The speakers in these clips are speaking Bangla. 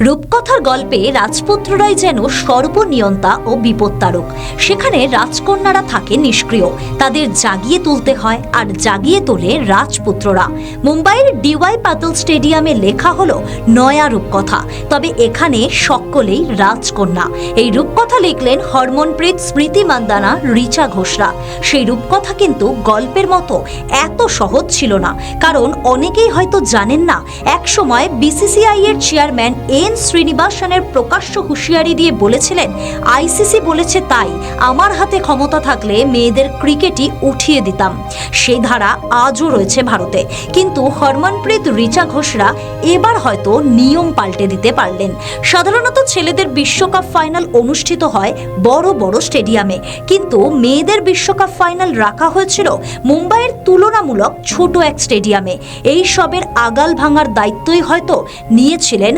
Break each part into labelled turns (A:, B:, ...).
A: রূপকথার গল্পে রাজপুত্ররাই যেন সর্বনিয়ন্তা ও বিপত্তারক। সেখানে রাজকন্যারা থাকে নিষ্ক্রিয়। তাদের জাগিয়ে তুলতে হয় আর জাগিয়ে তোলে রাজপুত্ররা। মুম্বাইয়ের ডিওয়াই পাতল স্টেডিয়ামে লেখা হলো নয়া রূপকথা। তবে এখানে সকলেই রাজকন্যা। এই রূপকথা লিখলেন হরমনপ্রীত স্মৃতি মান্দানা, রিচা ঘোষরা। সেই রূপকথা কিন্তু গল্পের মতো এত সহজ ছিল না। কারণ অনেকেই হয়তো জানেন না, একসময় বিসিসিআই এর চেয়ারম্যান এন শ্রীনিবাসনের প্রকাশ্য হুঁশিয়ারি দিয়ে বলেছিলেন, আইসিসি বলেছে তাই, আমার হাতে ক্ষমতা থাকলে মেয়েদের ক্রিকেটই উঠিয়ে দিতাম। সেই ধারা আজও রয়েছে ভারতে। কিন্তু হরমনপ্রীত রিচা ঘোষরা এবার হয়তো নিয়ম পাল্টে দিতে পারলেন। সাধারণত ছেলেদের বিশ্বকাপ ফাইনাল অনুষ্ঠিত হয় বড় বড় স্টেডিয়ামে। কিন্তু মেয়েদের বিশ্বকাপ ফাইনাল রাখা হয়েছিল মুম্বাইয়ের তুলনামূলক ছোট এক স্টেডিয়ামে। এই সবের আগাল ভাঙার দায়িত্বই হয়তো নিয়েছিলেন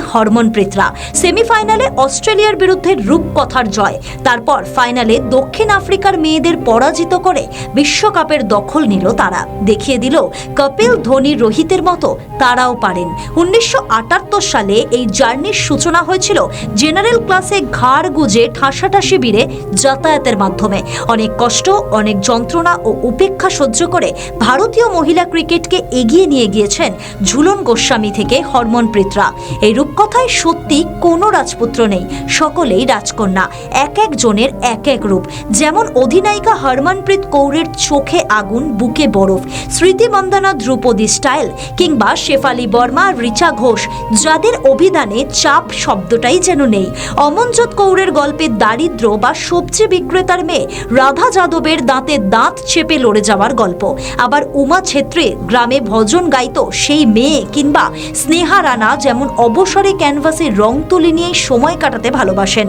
A: হরমনপ্রীতরা সেমিফাইনালে অস্ট্রেলিয়ার বিরুদ্ধে রূপকথার জয়। তারপর ফাইনালে দক্ষিণ আফ্রিকার মেয়েদের পরাজিত করে বিশ্বকাপের দখল নিল তারা। দেখিয়ে দিল কপিল ধোনি রোহিতের মতো তারাও পারেন। উনিশশো আটাত্তর সালে এই জার্নির সূচনা হয়েছিল জেনারেল ক্লাসে ঘাড় গুজে ঠাসাঠাসি বীরে যাতায়াতের মাধ্যমে। অনেক কষ্ট, অনেক যন্ত্রণা ও উপেক্ষা সহ্য করে ভারতীয় মহিলা ক্রিকেটকে এগিয়ে নিয়ে গিয়েছেন ঝুলন গোস্বামী থেকে হরমনপ্রীতরা। এই রূপকথায় সত্যি কোনো রাজপুত্র নেই। সকলেই রাজকন্যা, এক এক জনের এক এক রূপ। যেমন অধিনায়িকা হরমনপ্রীত কৌরের চোখে আগুন, বুকে বরফ। স্মৃতি মন্দানা ধ্রুপদী স্টাইল কিংবা শেফালি বর্মা রিচা ঘোষ, যাদের অভিধানে চাপ শব্দটাই যেন নেই। অমনজোত কৌরের গল্পে দারিদ্র বা সবজি বিক্রেতার মেয়ে রাধা যাদবের দাঁতে দাঁত চেপে লড়ে যাওয়ার গল্প। আবার উমা ছেত্রী গ্রামে ভজন গাইত সেই মেয়ে কিংবা স্নেহা রানা যেমন অবসরে ক্যানভাসে রং তুলি নিয়ে সময় কাটাতে ভালোবাসেন।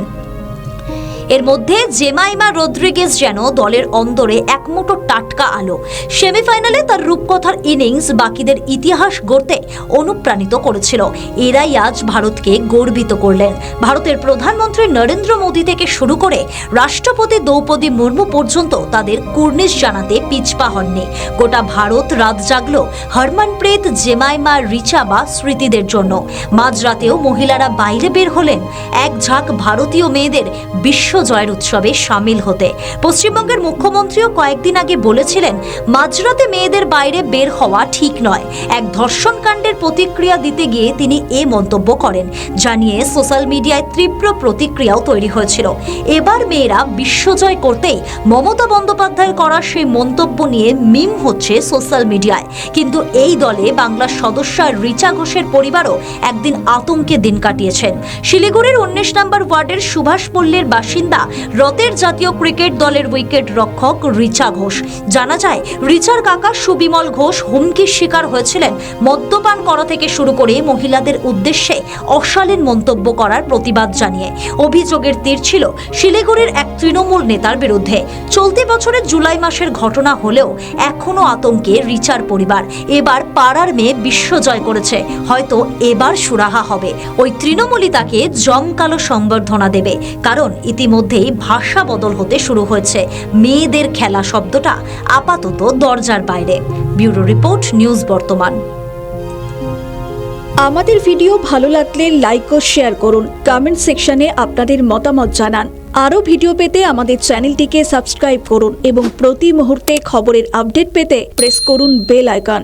A: এর মধ্যে জেমাইমা রদ্রিগেজ যেন দলের অন্দরে এক মুঠো টাটকা আলো। সেমিফাইনালে তার রূপকথার ইনিংস বাকিদের ইতিহাস গড়তে অনুপ্রাণিত করেছিল। এরাই আজ ভারতকে গর্বিত করলেন। ভারতের প্রধানমন্ত্রী নরেন্দ্র মোদী থেকে শুরু করে রাষ্ট্রপতি দ্রৌপদী মুর্মু পর্যন্ত তাদের কুর্নিশ জানাতে পিছপা হননি। গোটা ভারত রাত জাগল হরমনপ্রীত, জেমাইমা, রিচা বা স্মৃতিদের জন্য। মাঝরাতেও মহিলারা বাইরে বের হলেন। এক ঝাঁক ভারতীয় মেয়েদের বিশ্ব জয়ের উৎসবে সামিল হতে। পশ্চিমবঙ্গের মুখ্যমন্ত্রীও কয়েকদিন আগে বলেছিলেন, মাঝরাতে মেয়েদের বাইরে বের হওয়া ঠিক নয়। এক ধর্ষণ কাণ্ডের প্রতিক্রিয়া দিতে গিয়ে তিনি এ মন্তব্য করেন, জানিয়ে সোশ্যাল মিডিয়ায় তীব্র প্রতিক্রিয়াও তৈরি হয়েছিল। এবার মেয়েরা বিশ্বজয় করতেই মমতা বন্দ্যোপাধ্যায় করা সেই মন্তব্য নিয়ে মিম হচ্ছে সোশ্যাল মিডিয়ায়। কিন্তু এই দলে বাংলার সদস্যা রিচা ঘোষের পরিবারও একদিন আতঙ্কে দিন কাটিয়েছেন। শিলিগুড়ির উনিশ নম্বর ওয়ার্ডের সুভাষ পল্লীর বাসিন্দা রতের জাতীয় ক্রিকেট দলের উইকেট রক্ষক রিচা ঘোষ। জানা যায় রিচার কাকা সুবিমল ঘোষ হুমকির শিকার হয়েছিলেন। মদ্যপান করা থেকে শুরু করে মহিলাদের উদ্দেশ্যে অশালীন মন্তব্য করার প্রতিবাদ জানিয়ে অভিযোগের তীর ছিল শিলিগুড়ির এক তৃণমূল নেতার বিরুদ্ধে। চলতি বছরের জুলাই মাসের ঘটনা হলেও এখনও আতঙ্কে রিচার পরিবার। এবার পাড়ার মেয়ে বিশ্বজয় করেছে। হয়তো এবার সুরাহা হবে। ওই তৃণমূলই তাকে জমকালো সংবর্ধনা দেবে। কারণ ইতিমধ্যেই ভাষা বদল হতে শুরু হয়েছে। মেয়েদের খেলা শব্দটা আপাতত দরজার বাইরে। ব্যুরো রিপোর্ট, নিউজ বর্তমান।
B: আমাদের ভিডিও ভালো লাগলে লাইক ও শেয়ার করুন। কমেন্ট সেকশনে আপনাদের মতামত জানান। আরও ভিডিও পেতে আমাদের চ্যানেলটিকে সাবস্ক্রাইব করুন এবং প্রতি মুহূর্তে খবরের আপডেট পেতে প্রেস করুন বেল আইকন।